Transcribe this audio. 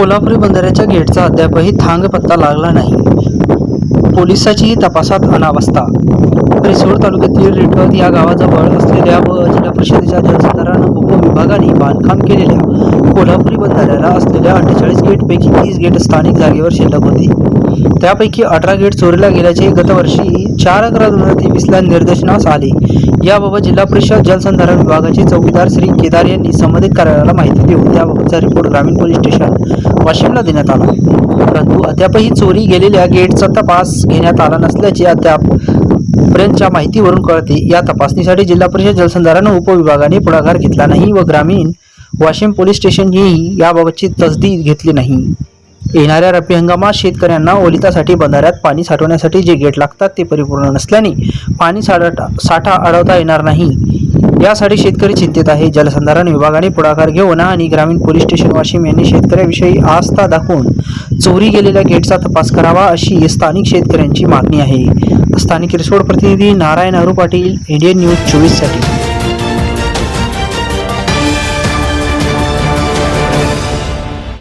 कोल्हापुरी बंदराच्या गेटचा अद्यापही थांग पत्ता लागला नाही. पोलिसाचीही तपासात अनावस्था. रिसोड तालुक्यातील रिटवत या गावाजवळ असलेल्या व जिल्हा परिषदेच्या जलसंधारण उपविभागाने बांधकाम केलेल्या कोल्हापुरी बंधाऱ्याला असलेल्या अठ्ठेचाळीस गेटपैकी तीस गेट स्थानिक जागेवर शिल्लक होते. त्यापैकी अठरा गेट चोरीला गेल्याचे गतवर्षी चार अकरा दोन हजार तेवीसला निर्देशनास आले. याबाबत जिल्हा परिषद जलसंधारण विभागाचे चौकीदार श्री केदार यांनी संबंधित कार्यालयाला माहिती देऊन त्याबाबतचा रिपोर्ट ग्रामीण पोलीस स्टेशन वाशिमला देण्यात आला. परंतु अद्यापही चोरी गेलेल्या गेटचा तपास घेण्यात आला नसल्याचे अद्याप पर्यंतच्या माहितीवरून कळते. या तपासणीसाठी जिल्हा परिषद जलसंधारण उपविभागाने पुढाकार घेतला नाही व ग्रामीण वाशिम पोलीस स्टेशननेही याबाबतची तसदी घेतली नाही. येणाऱ्या रब्बी हंगामात शेतकऱ्यांना ओलितासाठी बंधाऱ्यात पाणी साठवण्यासाठी जे गेट लागतात ते परिपूर्ण नसल्याने पाणी साठा साठा अडवता येणार नाही. यासाठी शेतकरी चिंतित आहे. जलसंधारण विभागाने पुढाकार घेऊन आणि ग्रामीण पोलीस स्टेशन वाशिम यांनी शेतकऱ्याविषयी आस्था दाखवून चोरी गेलेल्या गेटचा तपास करावा अशी स्थानिक शेतकऱ्यांची मागणी आहे. स्थानिक रिसोड प्रतिनिधी नारायण अरू पाटील इंडियन न्यूज चोवीससाठी